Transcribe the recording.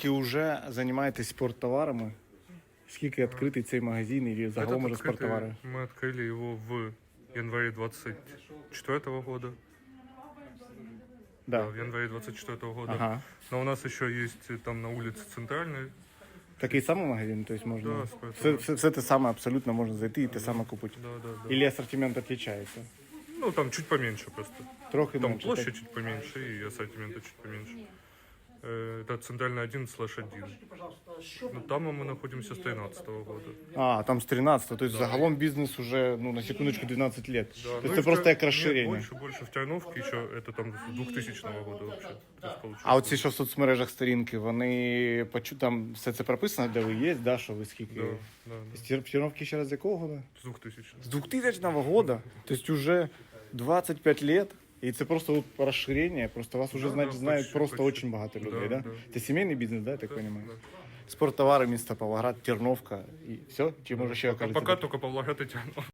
Скільки вже займаєтесь спорттоварами? Скільки відкритий цей магазин і загалом Этот уже открытый- спорттовари? Мы открыли его в январе 24 года. Да, Да. в январе 24 года. Ага. Но у нас еще есть э, там на улице Центральной. Такий самий магазин, тобто можна. Да, все, спорттовар. все, все те саме абсолютно можна зайти і те саме купити. Да, да, да. Или асортимент відрізняється? Ну, там чуть поменьше просто. Трохи Там менше. площадь так? чуть поменьше и ассортимента чуть поменьше. Э, Это центральный 1 слэш 1. Ну, там мы находимся с 13 года. А, там з 13 то есть загалом бізнес уже, ну, на секундочку, 12 лет. Да, То ну есть и це в просто Тер- як нет, розширення. Больше, больше в Терновке еще, это там с 2000 года вообще. То есть получилось. А оці що в соцмережах сторінки, вони почу... там все це прописано, де ви є, да, що ви скільки. Да, да, да. З Тер- Терновки ще раз з якого года? С 2000 З 2000 года. Тобто уже 25 лет. І це просто от розширення, просто вас уже Да, знають, да, знають почти, просто почти. очень багато людей, Да, да? Це сімейний бізнес, да, я так Да, розумію? да. Спорттовари міста Павлоград, Терновка і все? Чи може ще Пока, пока тільки Павлоград і Терновка.